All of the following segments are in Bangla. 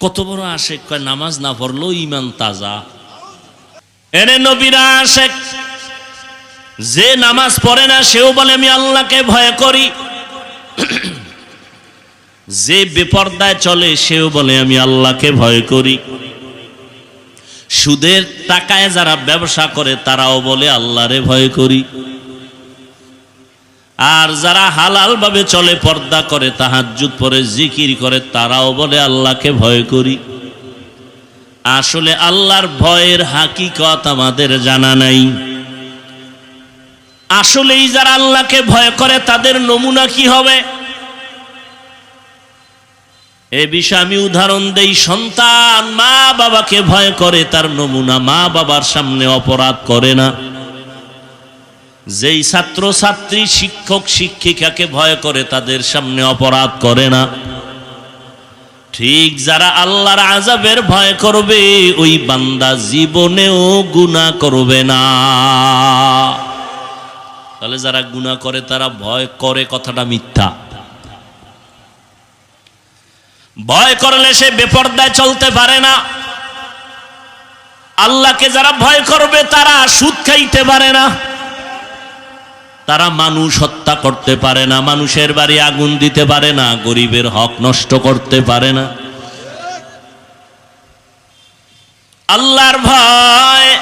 কত বড় আশেক, কয় নামাজ না পড়ল ইমান তাজা। এনে নবীরা আশেক, যে নামাজ পড়ে না, সেও বলে, আমি আল্লাহকে ভয় করি। যে বেপর্দায় চলে, সেও বলে, আমি আল্লাহকে ভয় করি। সুদের টাকায় যারা ব্যবসা করে, তারাও বলে, আল্লাহরে ভয় করি। আর যারা হালাল ভাবে চলে, পর্দা করে, তাহাজ্জুদ পরে, জিকির করে, তারাও বলে, আল্লাহকে ভয় করি। আসলে আল্লাহর ভয়ের হাকিকত আমাদের জানা নাই। আসলেই যারা আল্লাহকে ভয় করে, তাদের নমুনা কি হবে? এ বিষয়ে আমি উদাহরণ দেই, সন্তান মা বাবাকে ভয় করে, তার নমুনা মা বাবার সামনে অপরাধ করে না। যেই ছাত্র ছাত্রী শিক্ষক শিক্ষিকাকে ভয় করে তাদের সামনে অপরাধ করে না। ঠিক যারা আল্লাহর আজাবের ভয় করবে, ওই বান্দা জীবনেও গুণা করবে না। তাহলে যারা গুণা করে, তারা ভয় করে কথাটা মিথ্যা। ভয় করলে সে বেপর্দায় চলতে পারে না। আল্লাহকে যারা ভয় করবে, তারা সুদ খাইতে পারে না। তারা মানুষ হত্যা করতে পারে না, মানুষের বাড়ি আগুন দিতে পারে না, গরিবের হক নষ্ট করতে পারে না। আল্লাহর ভয়।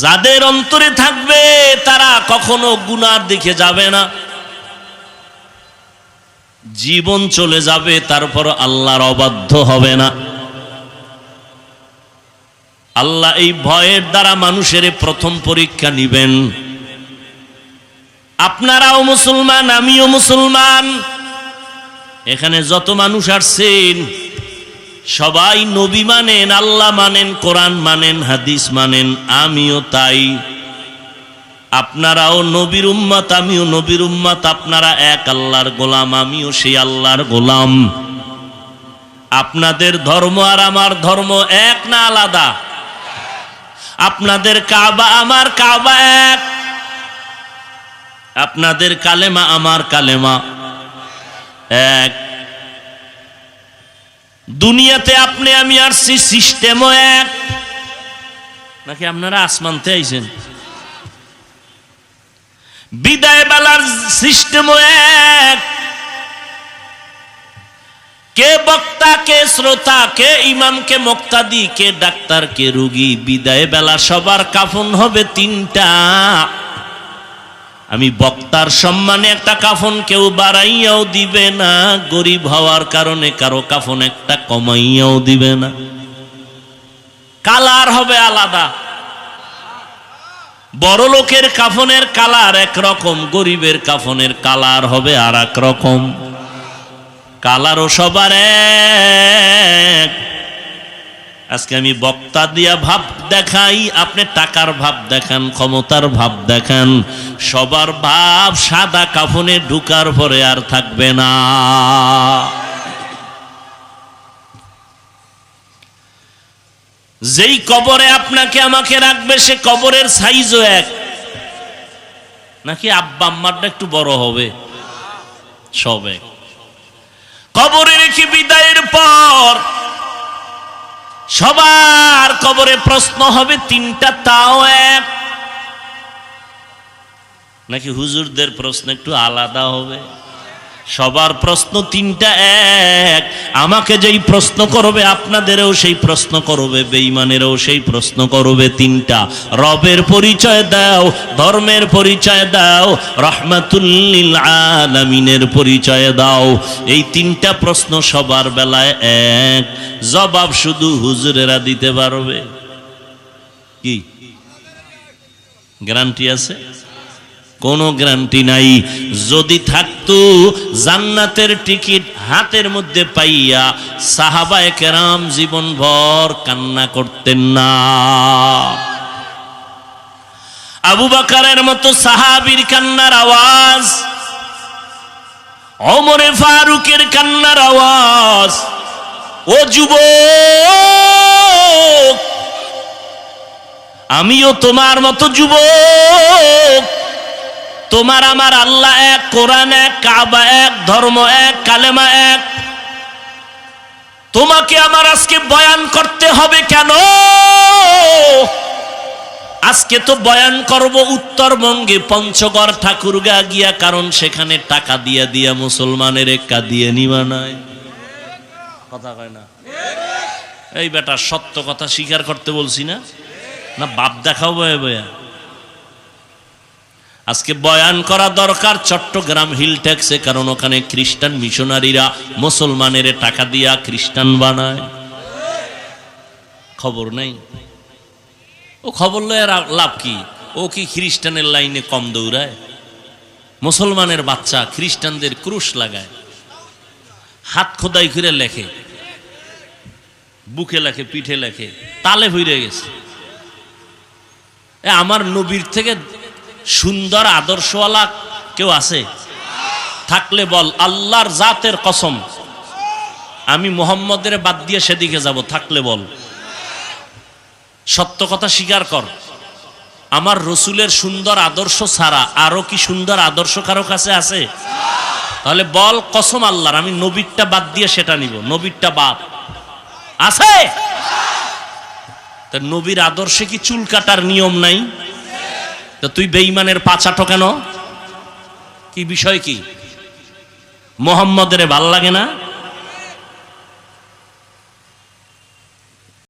যাদের অন্তরে থাকবে তারা কখনো গুনার দিকে যাবে না। জীবন চলে যাবে, তারপর আল্লাহর অবাধ্য হবে না। আল্লাহ এই ভয়ের দ্বারা মানুষের প্রথম পরীক্ষা নিবেন। আপনারাও মুসলমান, আমিও মুসলমান। এখানে যত মানুষ আসছেন, সবাই নবী মানেন, আল্লাহ মানেন, কোরআন মানেন, হাদিস মানেন, আমিও তাই। আপনারাও নবীর উম্মত, আমিও নবীর উম্মত, আপনারা এক আল্লাহর গোলাম, আমিও সেই আল্লাহর গোলাম। আপনাদের ধর্ম আর আমার ধর্ম এক না আলাদা। আপনাদের কাবা আমার কাবা এক। আপনাদের কালেমা আমার কালেমা এক। দুনিয়াতে আপনি আমি আসছি সিস্টেমও এক। নাকি আপনারা আসমানতে আইছেন? বিদায় বেলার সিস্টেমও এক। কে বক্তা, কে শ্রোতা, কে ইমাম, কে মুক্তাদি, কে ডাক্তার, কে রুগী, বিদায় বেলা সবার কাফন হবে তিনটা। আমি বক্তার সম্মানে একটা কাফন কেউ বাড়াইয়াও দিবে না, গরিব হওয়ার কারণে কারও কাফন একটা কমাইয়াও দিবে না। কালার হবে আলাদা। বড় লোকের কাফনের কালার একরকম, গরিবের কাফনের কালার হবে আর এক রকম। কালারও সবার এক। আজকে আমি বক্তা দিয়া ভাব দেখাই, আপনি টাকার ভাব দেখান, ক্ষমতার ভাব দেখান। সবার ভাব সাদা কাফনে ঢুকার পরে আর থাকবে না। যেই কবরে আপনাকে আমাকে রাখবে, সে কবরের সাইজও এক। নাকি আব্বা আম্মারটা একটু বড় হবে? সব এক। কবরে রেখে বিদায়ের পর সবার কবরে প্রশ্ন হবে, তিনটা তাও এক। নাকি হুজুরদের প্রশ্ন একটু আলাদা হবে? সবার প্রশ্ন তিনটা এক। আমাকে যেই প্রশ্ন করবে, আপনাদেরও সেই প্রশ্ন করবে, বেঈমানেরও সেই প্রশ্ন করবে তিনটা। রবের পরিচয় দাও, ধর্মের পরিচয় দাও, রহমাতুল্লিল আলামিনের পরিচয় দাও। এই তিনটা প্রশ্ন সবার বেলায় এক। জবাব শুধু হুজুরেরা দিতে পারবে। কি? গ্যারান্টি আছে? কোনো গ্যারান্টি নাই। যদি থাকতো, জান্নাতের টিকিট হাতের মধ্যে পাইয়া সাহাবায় কেরাম জীবনভর কান্না করতেন না। আবু বাকারের মতো সাহাবীর কান্নার আওয়াজ অমরে ফারুকের কান্নার আওয়াজ, ও যুবক, আমিও তোমার মতো যুবক তোমার আমার আল্লাহ এক, কোরআন এক, কাবা এক, ধর্ম এক, কালেমা এক। তোমাকে আমার আজকে বয়ান করতে হবে কেন? আজকে তো বয়ান করব উত্তরবঙ্গে, পঞ্চগড় ঠাকুরগা গিয়া, কারণ সেখানে টাকা দিয়া দিয়া মুসলমানের একা দিয়ে নিবা নাই। কথা কয় না? এই বেটা, সত্য কথা স্বীকার করতে বলছি না? না, বাপ দেখাও বয়ে বয়া। আজকে বয়ান করা দরকার চট্টগ্রাম হিল ট্যাক্সে, কারণ ওখানে খ্রিস্টান মিশনারিরা মুসলমানের টাকা দিয়া খ্রিস্টান বানায়। খবর নেই? ও খবর লয় লাভ কি? ও কি খ্রিস্টানের লাইনে কম দৌড়ায়? মুসলমানের বাচ্চা খ্রিস্টানদের ক্রুশ লাগায়। হাত খোদাই করে লেখে। বুকে লেখে, পিঠে লেখে। তালে হইরে গেছে। আমার নবীর থেকে সুন্দর আদর্শওয়ালা কেউ আছে? থাকলে বল, আল্লাহর জাতের কসম। আমি মোহাম্মদের বাদ দিয়ে সেদিকে যাব, থাকলে বল। সত্য কথা স্বীকার কর। আমার রসুলের সুন্দর আদর্শ ছাড়া আরও কি সুন্দর আদর্শ কারও কাছে আছে? তাহলে বল, কসম আল্লাহর, আমি নবীরটা বাদ দিয়ে সেটা নিব, নবীরটা বাদ। আছে? নবীর আদর্শে কি চুল কাটার নিয়ম নাই? তা তুই বেঈমানের পাচাটো কেন? কি বিষয় কি? মোহাম্মদের ভালো লাগে না?